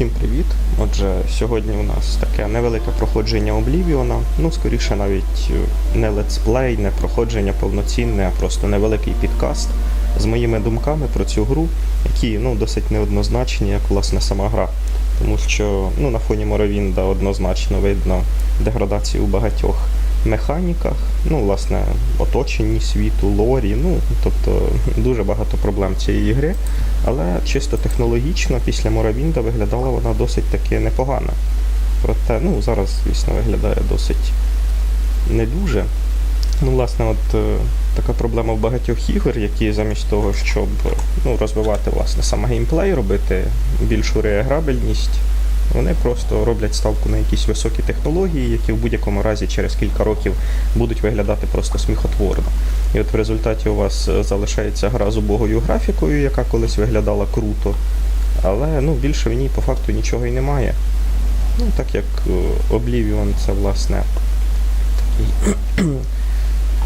Всім привіт! Отже, сьогодні у нас таке невелике проходження Облівіона. Ну, скоріше навіть е, не летсплей, не проходження повноцінне, а просто невеликий підкаст з моїми думками про цю гру, які ну, досить неоднозначні, як власне сама гра. Тому що ну, на фоні Моровінда однозначно видно деградацію у багатьох механіках, ну, власне, оточенні світу, лорі, ну, тобто дуже багато проблем цієї гри. Але чисто технологічно після Моровінда виглядала вона досить таки непогано. Проте, ну, зараз, звісно, виглядає досить не дуже. Ну, власне, от е, така проблема в багатьох ігор, які замість того, щоб ну, розвивати власне саме геймплей, робити більшу реаграбельність, вони просто роблять ставку на якісь високі технології, які в будь-якому разі через кілька років будуть виглядати просто сміхотворно. І от в результаті у вас е, залишається гра з убогою графікою, яка колись виглядала круто, але ну, більше в ній по факту нічого і немає. Ну, так як е, Oblivion це власне такий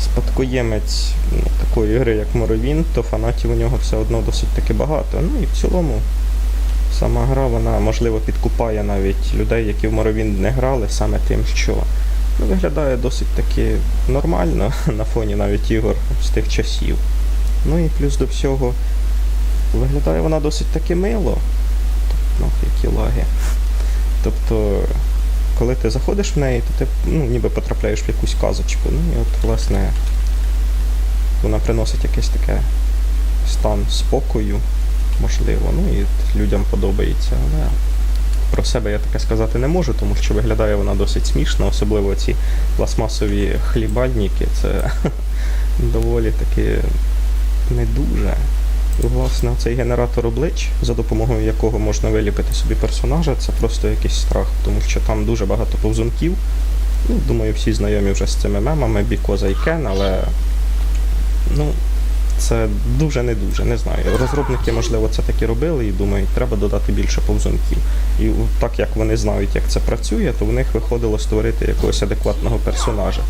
спадкоємець ну, такої гри, як Morrowind, то фанатів у нього все одно досить таки багато. Ну і в цілому сама гра, вона можливо підкупає навіть людей, які в Morrowind не грали, саме тим, що ну, виглядає досить таки нормально на фоні навіть ігор з тих часів. Ну і плюс до всього виглядає вона досить таки мило. Ну, які лаги. Тобто, коли ти заходиш в неї, то ти ну, ніби потрапляєш в якусь казочку. Ну і от, власне, вона приносить якийсь таке стан спокою, можливо. Ну і людям подобається. Але про себе я таке сказати не можу, тому що виглядає вона досить смішно, особливо ці пластмасові хлібальники. Це доволі таки не дуже. Власне, цей генератор облич, за допомогою якого можна виліпити собі персонажа, це просто якийсь страх, тому що там дуже багато повзунків. Ну, думаю, всі знайомі вже з цими мемами, because I can, але ну, це дуже не дуже, не знаю. Розробники, можливо, це таки робили і думають, треба додати більше повзунків. І так як вони знають, як це працює, то в них виходило створити якогось адекватного персонажа.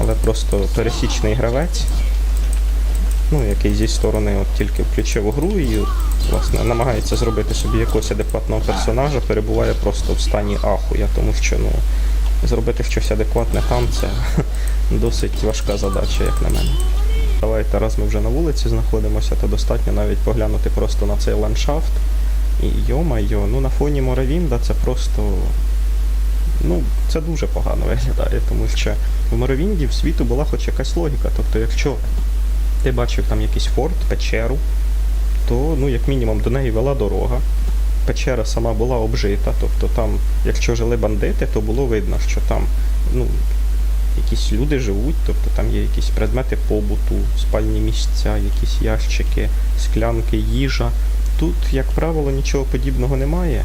Але просто пересічний гравець, ну, який зі сторони от тільки включив гру і власне, намагається зробити собі якогось адекватного персонажа, перебуває просто в стані ахуя, тому що ну, зробити щось адекватне там це досить важка задача, як на мене. Давайте, раз ми вже на вулиці знаходимося, то достатньо навіть поглянути просто на цей ландшафт. І йо-майо, ну на фоні Моровінда це просто. Ну, це дуже погано виглядає, тому що в Моровінді в світу була хоч якась логіка. Тобто, якщо ти бачив там якийсь форт, печеру, то ну, як мінімум до неї вела дорога. Печера сама була обжита, тобто там, якщо жили бандити, то було видно, що там ну, якісь люди живуть, тобто там є якісь предмети побуту, спальні місця, якісь ящики, склянки, їжа. Тут, як правило, нічого подібного немає.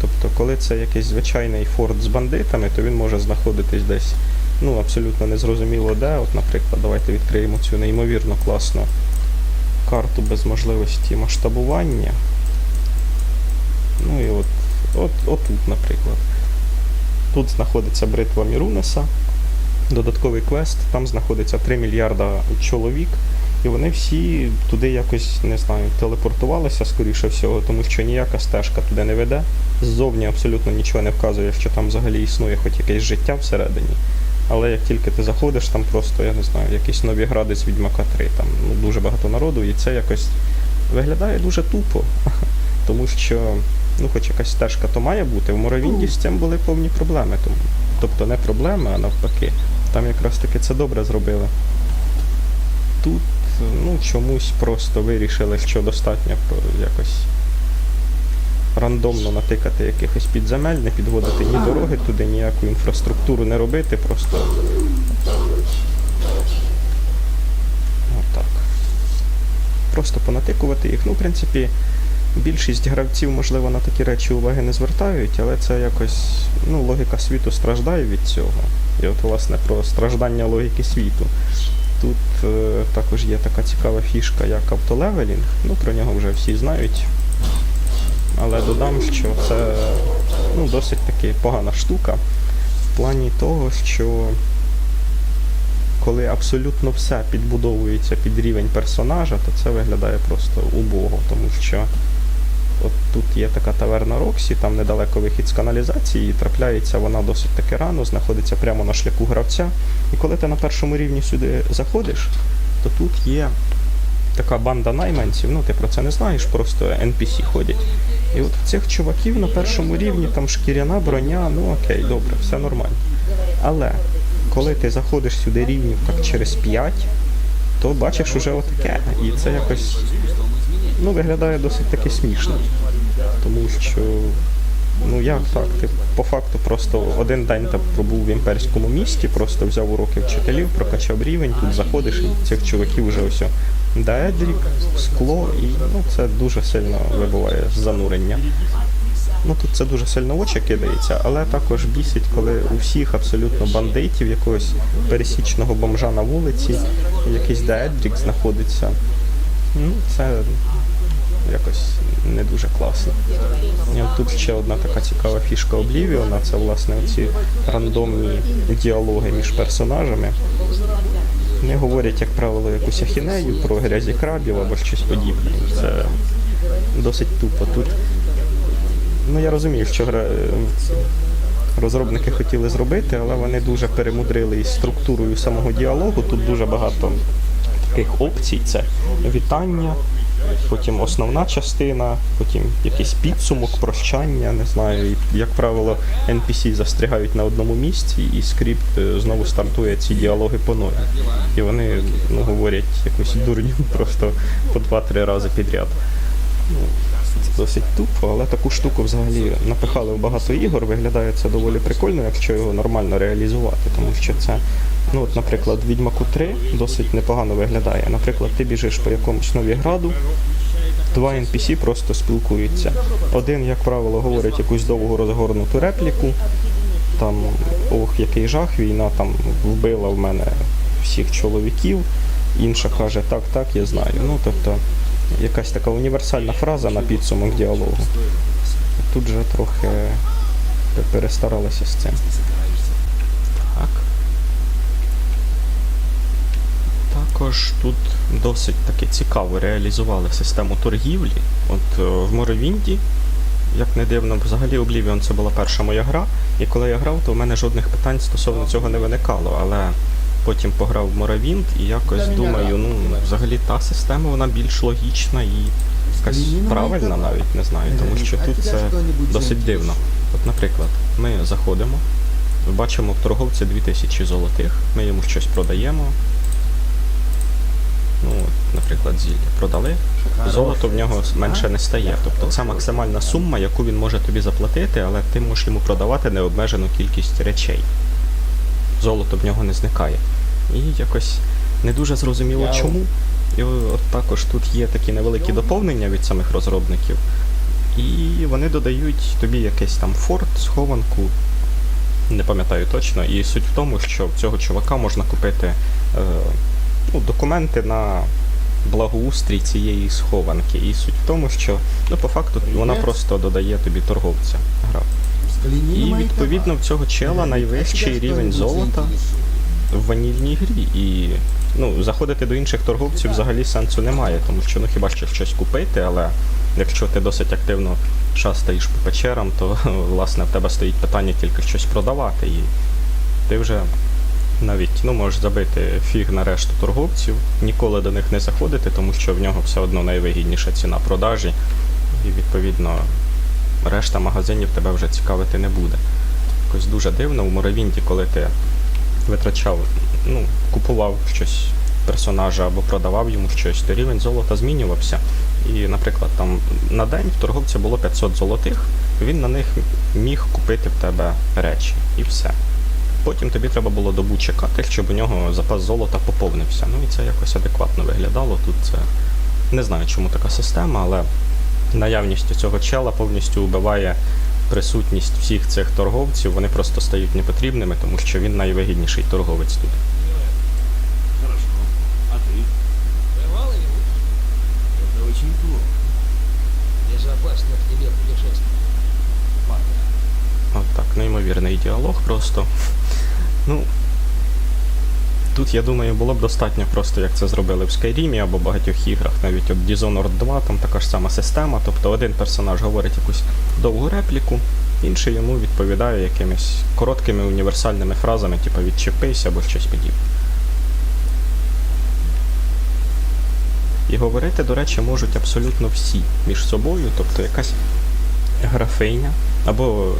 Тобто, коли це якийсь звичайний форт з бандитами, то він може знаходитись десь ну, абсолютно незрозуміло де. От, наприклад, давайте відкриємо цю неймовірно класну карту без можливості масштабування. Ну і от, от, отут, наприклад. Тут знаходиться бритва Мірунеса, додатковий квест, там знаходиться 3 мільярда чоловік, і вони всі туди якось, не знаю, телепортувалися, скоріше всього, тому що ніяка стежка туди не веде. Ззовні абсолютно нічого не вказує, що там взагалі існує хоч якесь життя всередині. Але як тільки ти заходиш, там просто, я не знаю, якісь нові гради з Відьмака 3, там ну, дуже багато народу, і це якось виглядає дуже тупо. Тому що, ну, хоч якась стежка то має бути, в Моровінді з цим були повні проблеми. Тому, тобто не проблеми, а навпаки. Там якраз таки це добре зробили. Тут, ну, чомусь просто вирішили, що достатньо якось рандомно натикати якихось підземель, не підводити ні дороги туди, ніяку інфраструктуру не робити, просто. Отак. Просто понатикувати їх. Ну, в принципі, більшість гравців, можливо, на такі речі уваги не звертають, але це якось, ну, логіка світу страждає від цього. І от, власне, про страждання логіки світу. Тут е, також є така цікава фішка, як автолевелінг. Ну, про нього вже всі знають. Але додам, що це ну, досить таки погана штука в плані того, що коли абсолютно все підбудовується під рівень персонажа, то це виглядає просто убого, тому що от тут є така таверна Роксі, там недалеко вихід з каналізації, і трапляється вона досить таки рано, знаходиться прямо на шляху гравця. І коли ти на першому рівні сюди заходиш, то тут є така банда найманців, ну ти про це не знаєш, просто NPC ходять. І от цих чуваків на першому рівні там шкіряна броня, ну окей, добре, все нормально. Але коли ти заходиш сюди рівнів так через 5, то бачиш уже отаке. І це якось ну, виглядає досить таки смішно. Тому що, ну як так? Ти по факту просто один день там пробув в імперському місті, просто взяв уроки вчителів, прокачав рівень, тут заходиш і цих чуваків вже ось Дедрік, скло, і ну, це дуже сильно вибиває з занурення. Ну тут це дуже сильно очі кидається, але також бісить, коли у всіх абсолютно бандитів, якогось пересічного бомжа на вулиці, якийсь дедрік знаходиться. Ну, це якось не дуже класно. І тут ще одна така цікава фішка Oblivion, це власне ці рандомні діалоги між персонажами. Вони говорять, як правило, якусь ахінею про грязі крабів або щось подібне. Це досить тупо. Тут ну я розумію, що гра... розробники хотіли зробити, але вони дуже перемудрили із структурою самого діалогу. Тут дуже багато таких опцій. Це вітання, потім основна частина, потім якийсь підсумок, прощання, не знаю. І, як правило, NPC застрягають на одному місці, і скрипт е, знову стартує ці діалоги по нові. І вони ну, говорять якусь дурню просто по два-три рази підряд. Ну, це досить тупо, але таку штуку взагалі напихали в багато ігор. Виглядає це доволі прикольно, якщо його нормально реалізувати, тому що це, ну от, наприклад, Відьмаку 3 досить непогано виглядає. Наприклад, ти біжиш по якомусь Новіграду, два NPC просто спілкуються. Один, як правило, говорить якусь довгу розгорнуту репліку. Там ох, який жах, війна там вбила в мене всіх чоловіків. Інша каже, так, так, я знаю. Ну, тобто, якась така універсальна фраза на підсумок діалогу. Тут же трохи перестаралися з цим. Так. Також тут досить таки цікаво реалізували систему торгівлі. От е, в Моровінді, як не дивно, взагалі Oblivion це була перша моя гра. І коли я грав, то в мене жодних питань стосовно цього не виникало. Але потім пограв в Моровінд і якось думаю, ну взагалі та система вона більш логічна і якась правильна навіть не знаю, тому що тут це досить дивно. От, наприклад, ми заходимо, бачимо в торговці 2000 золотих, ми йому щось продаємо. Ну, наприклад, зілля продали, золото в нього менше не стає. Тобто це максимальна сума, яку він може тобі заплатити, але ти можеш йому продавати необмежену кількість речей. Золото в нього не зникає. І якось не дуже зрозуміло чому. І от також тут є такі невеликі доповнення від самих розробників. І вони додають тобі якийсь там форт, схованку, не пам'ятаю точно. І суть в тому, що в цього чувака можна купити е, ну, документи на благоустрій цієї схованки. І суть в тому, що ну, по факту вона просто додає тобі торговця. Гра. І відповідно в цього чела найвищий рівень золота в ванільній грі. І ну, заходити до інших торговців взагалі сенсу немає, тому що ну хіба що щось купити, але якщо ти досить активно шастаєш по печерам, то власне в тебе стоїть питання тільки щось продавати. І ти вже навіть ну, можеш забити фіг на решту торговців, ніколи до них не заходити, тому що в нього все одно найвигідніша ціна продажі, і відповідно решта магазинів тебе вже цікавити не буде. Якось дуже дивно у Моровінді, коли ти витрачав, ну, купував щось персонажа або продавав йому щось, то рівень золота змінювався. І, наприклад, там на день в торговця було 500 золотих, він на них міг купити в тебе речі і все. Потім тобі треба було добу чекати, щоб у нього запас золота поповнився. Ну і це якось адекватно виглядало. Тут це не знаю, чому така система, але наявність цього чела повністю вбиває присутність всіх цих торговців. Вони просто стають непотрібними, тому що він найвигідніший торговець тут. От так, неймовірний діалог просто. Ну. Тут, я думаю, було б достатньо просто, як це зробили в Skyrim або багатьох іграх, навіть от Dishonored 2, там така ж сама система, тобто один персонаж говорить якусь довгу репліку, інший йому відповідає якимись короткими універсальними фразами, типу відчепись або щось подібне. І говорити, до речі, можуть абсолютно всі між собою, тобто якась графиня або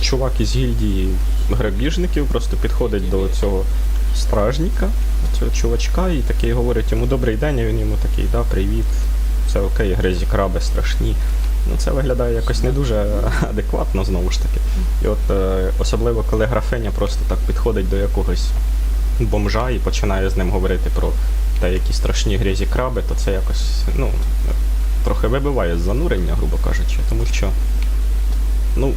чувак із гільдії грабіжників просто підходить до цього стражника, цього чувачка, і такий говорить йому добрий день, а він йому такий, да, привіт, все окей, гризі краби страшні. Ну, це виглядає якось не дуже адекватно знову ж таки. І от е, особливо коли графиня просто так підходить до якогось бомжа і починає з ним говорити про те, які страшні грізі краби, то це якось, ну, трохи вибиває з занурення, грубо кажучи, тому що, ну,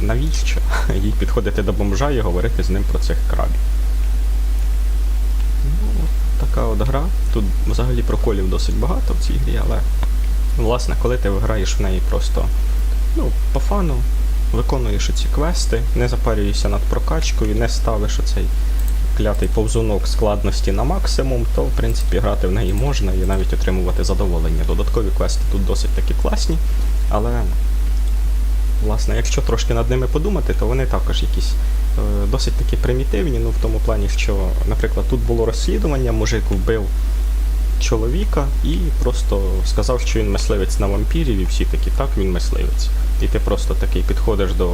навіщо їй підходити до бомжа і говорити з ним про цих крабів? Ну, така от гра. Тут взагалі проколів досить багато в цій грі, але власне, коли ти граєш в неї просто ну, по фану, виконуєш ці квести, не запарюєшся над прокачкою, не ставиш оцей клятий повзунок складності на максимум, то в принципі грати в неї можна і навіть отримувати задоволення. Додаткові квести тут досить таки класні, але власне, якщо трошки над ними подумати, то вони також якісь е, досить таки примітивні, ну в тому плані, що, наприклад, тут було розслідування, мужик вбив чоловіка і просто сказав, що він мисливець на вампірів, і всі такі, так, він мисливець. І ти просто такий підходиш до,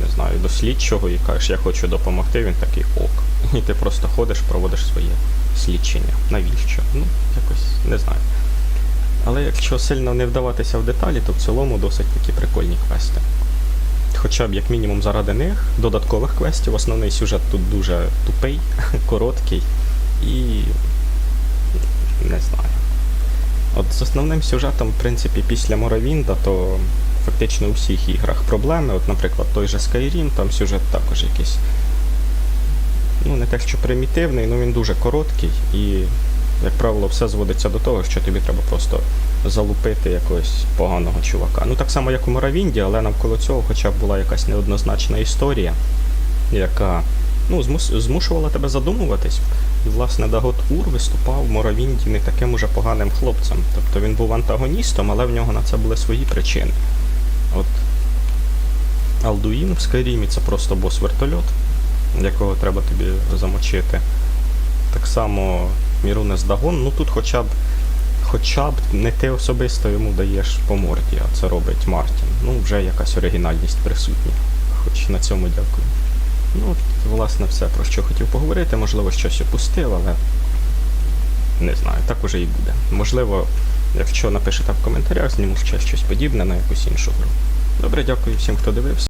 не знаю, до слідчого і кажеш, я хочу допомогти, він такий ок. І ти просто ходиш, проводиш своє слідчення. Навіщо? Ну, якось не знаю. Але якщо сильно не вдаватися в деталі, то в цілому досить такі прикольні квести. Хоча б як мінімум заради них, додаткових квестів, основний сюжет тут дуже тупий, короткий і не знаю. От з основним сюжетом, в принципі, після Моровінда, то фактично у всіх іграх проблеми. От, наприклад, той же Skyrim, там сюжет також якийсь. Ну, не те, що примітивний, ну він дуже короткий і, як правило, все зводиться до того, що тобі треба просто залупити якогось поганого чувака. Ну, так само, як у Моровінді, але навколо цього хоча б була якась неоднозначна історія, яка ну, змушувала тебе задумуватись. І, власне, Дагот Ур виступав в Моровінді не таким уже поганим хлопцем. Тобто він був антагоністом, але в нього на це були свої причини. От Алдуїн в Скайрімі це просто бос-вертольот, якого треба тобі замочити. Так само Мірунес Дагон, ну тут хоча б хоча б не ти особисто йому даєш по морді, а це робить Мартін. Ну, вже якась оригінальність присутня. Хоч на цьому дякую. Ну, власне, все, про що хотів поговорити. Можливо, щось опустив, але не знаю, так уже і буде. Можливо, якщо напишете в коментарях, зніму ще щось подібне на якусь іншу гру. Добре, дякую всім, хто дивився.